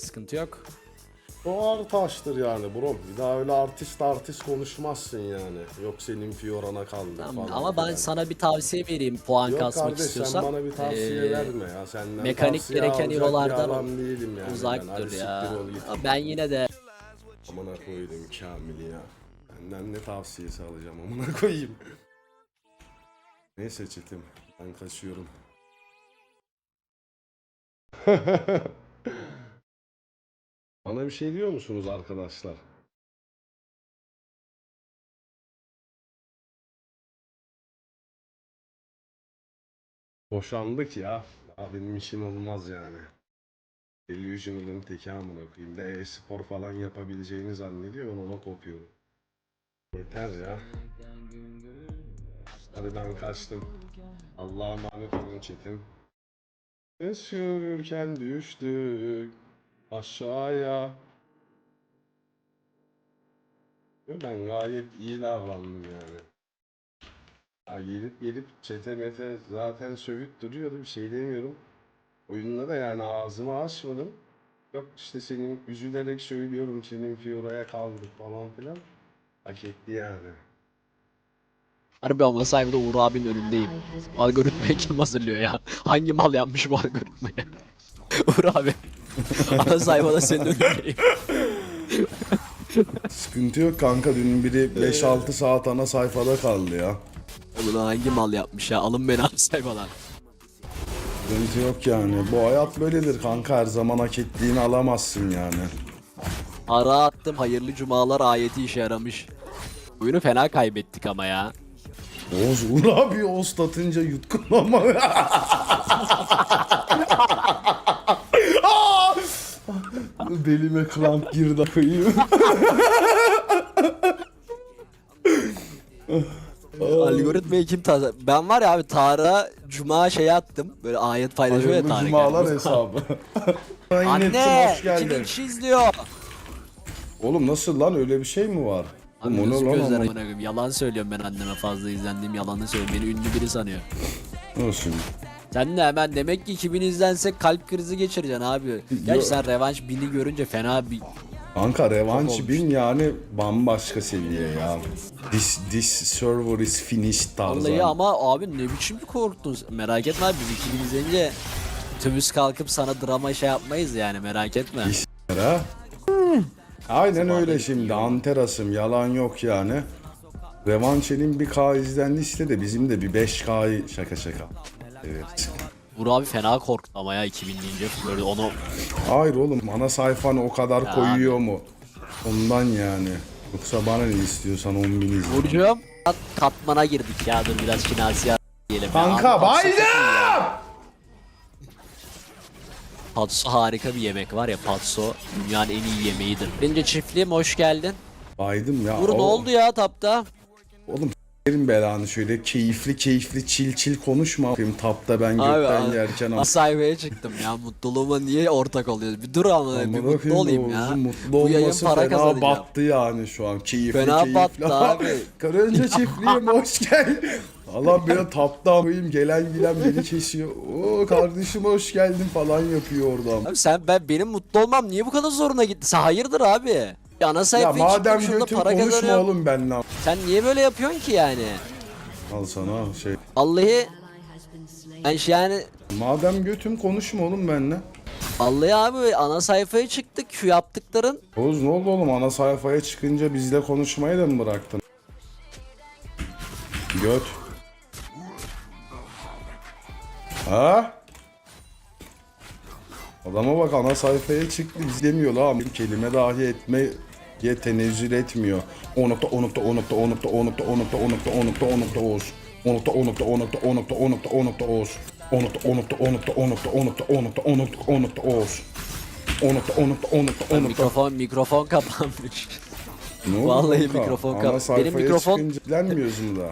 Sıkıntı yok. O artaştır yani bro. Bir daha öyle artist artist konuşmazsın yani. Yok senin Fiora'na kaldı Tamam, falan. ama ben filan. sana bir tavsiye vereyim puan Yok kasmak kardeş istiyorsan. sen bana bir tavsiye Ee, verme ya. Senden mekanik gereken adam değilim yani. Uzak dur ya. Ben yine de Amına koydum Kamil ya. Benden ne tavsiyesi alacağım amına koyayım. Neyse çetim. Ben kaçıyorum. Bana bir şey diyor musunuz arkadaşlar? Boşandık ya. Daha benim işim olmaz yani. Illusional'ın teki amına koyayım. De e-spor falan yapabileceğini zannediyor. Ben ona kopuyorum. Yeter ya. Hadi ben kaçtım. Allah'a emanet olun çetin. Yürürken düştük aşağıya. Ben gayet iyi davrandım yani. Ya gelip gelip çete mete zaten sövüp duruyordu bir şey demiyorum. Oyunda da yani ağzımı açmadım. Yok işte senin üzülerek söylüyorum senin Fiora'ya kaldık falan filan. Hak etti yani. harbi ama sayfada Uğur abinin önündeyim. Algoritmayı kim hazırlıyor ya? Hangi mal yapmış bu algoritmayı? Uğur abi. Ana sayfada senin önündeyim. Sıkıntı yok kanka dün biri 5-6 saat ana sayfada kaldı ya. Oğlum hangi mal yapmış ya? Alın beni ana sayfadan. Sıkıntı yok yani. Bu hayat böyledir kanka her zaman hak ettiğini alamazsın yani. Ara attım hayırlı cumalar ayeti işe yaramış. Oyunu fena kaybettik ama ya. Oğuz Uğur abi Oğuz atınca yutkunlama. Belime kramp girdi koyayım. Algoritmayı kim taze... Ben var ya abi Tarık'a cuma şey attım. Böyle ayet paylaşıyor ya Tarık. cumalar yani. hesabı. Anne! hoş geldin. 2000 kişi izliyor. Oğlum nasıl lan öyle bir şey mi var? Abi nasıl gözler amına koyayım? Yalan söylüyorum ben anneme fazla izlendiğim yalanı söylüyorum. Beni ünlü biri sanıyor. Nasıl? Sen de hemen demek ki 2000 izlensek kalp krizi geçireceksin abi. Gerçi sen revanş bini görünce fena bir... Kanka revanş bin yani bambaşka seviye ya. This, this server is finished tarzı. Vallahi ama abi ne biçim bir korktun. Merak etme abi biz 2000 izleyince tümüz kalkıp sana drama şey yapmayız yani merak etme. Ha? Aynen öyle şimdi. Anterasım yalan yok yani. Revanşenin bir K izlendiyse de bizim de bir 5K'yı şaka şaka. Evet. Vur abi fena korktu ama ya 2000 deyince böyle onu Hayır oğlum ana sayfan o kadar Ya koyuyor mu? Ondan yani. Yoksa bana ne istiyorsan 10 bin izle. Kat, katmana girdik ya dur biraz kinasiye diyelim. Kanka ya. Abi, patso baydım! çok iyi ya. Patso harika bir yemek var ya patso dünyanın en iyi yemeğidir. Birinci çiftliğim hoş geldin. Baydım ya. Vur ne oldu ya tapta? Oğlum s**erim belanı şöyle keyifli keyifli çil çil konuşma. Bakayım tapta ben Abi, gökten abi, yerken Az sayfaya çıktım ya mutluluğuma niye ortak oluyoruz? Bir dur ama bir mutlu olayım ya. Mutlu Bu yayın olması para fena kazanacağım. battı yani şu an. Keyifli Fena keyifli. battı abi. Karınca çiftliğim hoş gel. Allah beni taptan koyayım gelen giden beni kesiyor. Oo kardeşim hoş geldin falan yapıyor oradan. Abi sen ben benim mutlu olmam niye bu kadar zoruna gitti? Sen hayırdır abi? Ya ana Ya madem şurada götün para konuşma kazanıyorum. oğlum benimle. Sen niye böyle yapıyorsun ki yani? Al sana şey. Vallahi ben şey yani Madem götüm konuşma oğlum benimle. vallahi abi ana sayfaya çıktık şu yaptıkların Oğuz ne oldu oğlum ana sayfaya çıkınca bizle konuşmayı da mı bıraktın? Göt. Ha? Adama bak ana sayfaya çıktı izlemiyor lan. Bir kelime dahi etmeye tenezzül etmiyor. 10 nokta 10 nokta 10 nokta 10 nokta 10 nokta 10 nokta 10 nokta 10 nokta 10 nokta Oğuz. 10 nokta 10 nokta 10 nokta 10 nokta 10 nokta 10 nokta Oğuz. 10 nokta 10 nokta 10 nokta 10 nokta 10 nokta 10 nokta 10 nokta 10 nokta Oğuz. 10 nokta 10 nokta 10 nokta 10 nokta mikrofon mikrofon kapanmış. Ne oldu Vallahi kanka? mikrofon Ana kap- sayfaya benim mikrofon- çıkınca izlenmiyoruz mu da?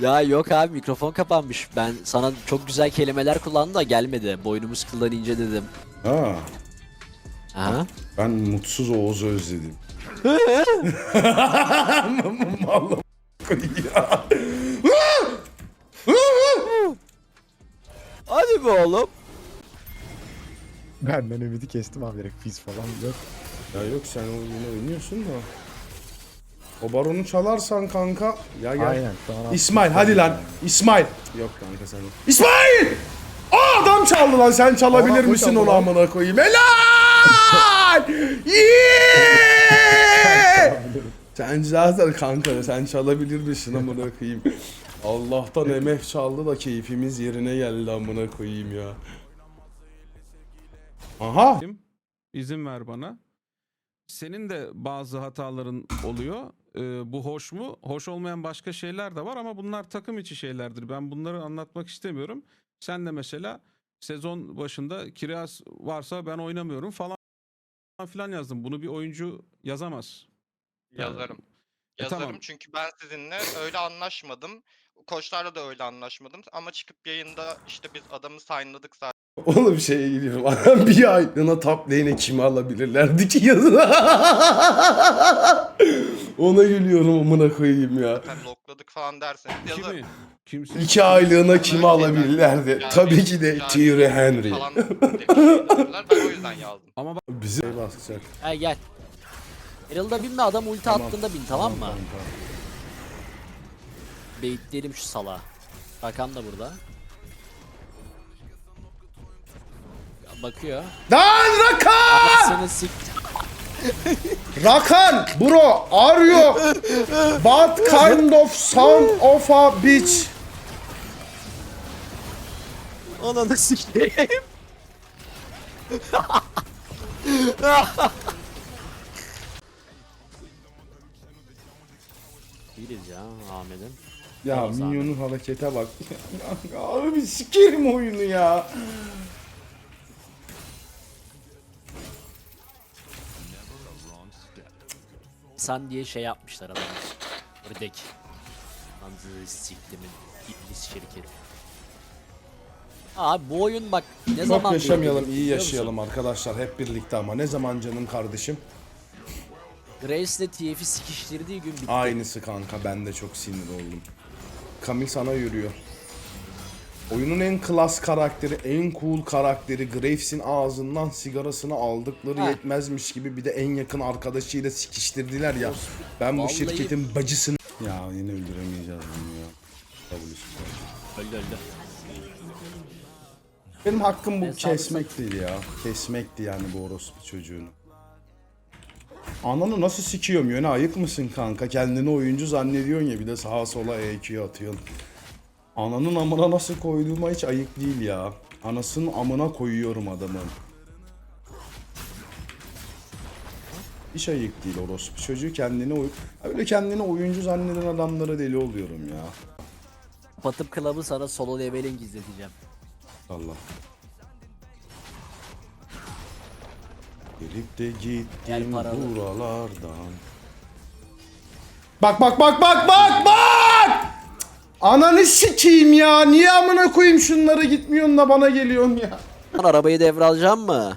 Ya yok abi mikrofon kapanmış. Ben sana çok güzel kelimeler kullandım da gelmedi. Boynumuz kıldan ince dedim. Ha, Aha. ben mutsuz Oğuz'u özledim. Ya. Hadi be oğlum. Benden ümidi kestim abi direkt fiz falan yok. Ya yok sen oyunu oynuyorsun da. O baronu çalarsan kanka. Ya gel. Aynen. İsmail hadi lan. İsmail. Yok kanka sen. İsmail! Aa adam çaldı lan sen çalabilir Aa, bu misin çaldı onu lan. amına koyayım? Helal! Yeah! Sen zaten kanka sen çalabilir misin amına koyayım? Allah'tan MF çaldı da keyfimiz yerine geldi amına koyayım ya. Aha! İzin ver bana. Senin de bazı hataların oluyor. Ee, bu hoş mu? Hoş olmayan başka şeyler de var ama bunlar takım içi şeylerdir. Ben bunları anlatmak istemiyorum. Sen de mesela sezon başında kiraz varsa ben oynamıyorum falan filan yazdım. Bunu bir oyuncu yazamaz. Yazarım. E, Yazarım tamam. çünkü ben sizinle öyle anlaşmadım. Koçlarla da öyle anlaşmadım. Ama çıkıp yayında işte biz adamı signladık zaten Oğlum şeye gidiyorum. Adam bir aylığına top lane'e kimi alabilirlerdi ki yazına. Ona gülüyorum amına koyayım ya. lokladık falan derseniz yazarım. Kimi? Kimse İki aylığına kimi alabilirlerdi? Yani- Tabii ki de yani- Thierry Henry. Falan demişler. ben o yüzden yazdım. ama bak Bize basacak. Gel gel. Herald'a binme adam ulti Tamam. attığında bin tamam mı? kanka. Baitleyelim şu sala. Rakan da burada. Ya Bakıyor. Lan Rakan! Seni sik... Rakan! Bro, are you what kind of son of a bitch? Ananı sikeyim. Değiliz ya Ahmet'in. Ya Tamam, minyonun harekete bak. Abi sikerim oyunu ya. Sen diye şey yapmışlar adamı. Ördek. Anzı siktimin iblis şirketi. Abi bu oyun bak ne Çok zaman yaşamayalım, iyi yaşayalım arkadaşlar hep birlikte ama ne zaman canım kardeşim? Grace ile TF'i sikiştirdiği gün bitti. Aynısı kanka ben de çok sinir oldum. Kamil sana yürüyor. Oyunun en klas karakteri, en cool karakteri Graves'in ağzından sigarasını aldıkları Ha. yetmezmiş gibi bir de en yakın arkadaşıyla sikiştirdiler ya. Ben bu Vallahi- şirketin bacısını... Ya yine öldüremeyeceğiz bunu ya. Öldü öldü. Benim hakkım bu Ben sağlık kesmek değil ya. Kesmekti yani bu orospu çocuğunu. Ananı nasıl sikiyorum yöne ayık mısın kanka? Kendini oyuncu zannediyorsun ya bir de sağa sola EQ atıyorsun. Ananın amına nasıl koyduğuma hiç ayık değil ya. Anasının amına koyuyorum adamın. Hiç ayık değil orospu çocuğu kendini oy... Öyle kendini oyuncu zanneden adamlara deli oluyorum ya. Patıp Club'ı sana solo leveling izleteceğim. Allah. Gelip de gittim Gel paralı. buralardan. Bak bak bak bak bak bak! Ananı sikeyim ya. Niye amına koyayım şunlara gitmiyorsun da bana geliyorsun ya. Lan arabayı devralacağım mı?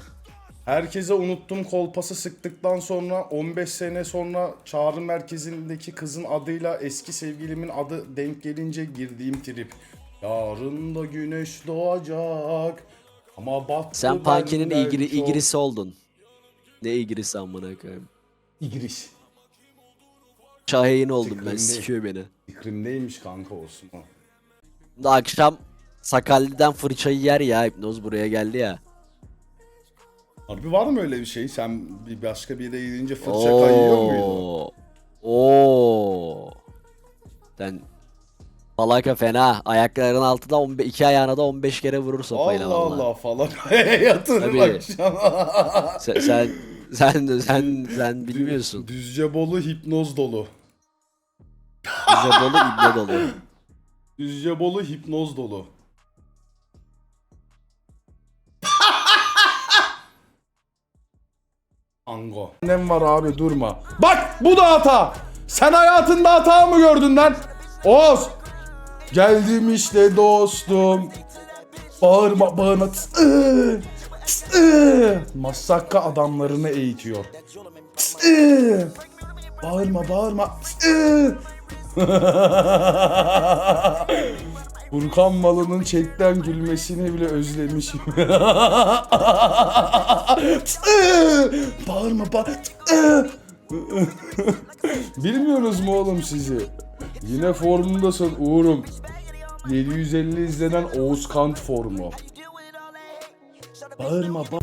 Herkese unuttum kolpası sıktıktan sonra 15 sene sonra çağrı merkezindeki kızın adıyla eski sevgilimin adı denk gelince girdiğim trip. Yarın da güneş doğacak. Ama battı Sen igri, çok. igrisi oldun. Ne igrisi amına koyayım. İgris. Şahin oldum ben Fikrim değil. sikiyor beni. Fikrimdeymiş kanka olsun o. Da akşam Sakalli'den fırçayı yer ya hipnoz buraya geldi ya. Harbi var mı öyle bir şey? Sen bir başka bir yere gidince fırça kayıyor muydu? Oo. Oo. Sen Falaka fena. Ayaklarının altında 15, iki ayağına da 15 kere vurur sopayla Allah valla. Allah falan. Yatırır Tabii. akşam. Sen, sen sen sen sen bilmiyorsun. Düzce bolu hipnoz dolu. Bize dolu ibne dolu. Düzce bolu hipnoz dolu. Ango. Nem var abi durma. Bak bu da hata. Sen hayatında hata mı gördün lan? Oğuz. Geldim işte dostum. Bağırma bağırma. Tıs, ıı, tıs, ıı. Masakka adamlarını eğitiyor. Tıs, ıı. Bağırma bağırma. Tıs, ıı. Furkan Malı'nın chatten gülmesini bile özlemişim. Bağırma ba. Bilmiyorsunuz mu oğlum sizi? Yine formundasın Uğur'um. 750 izlenen Oğuz Kant formu. Bağırma ba.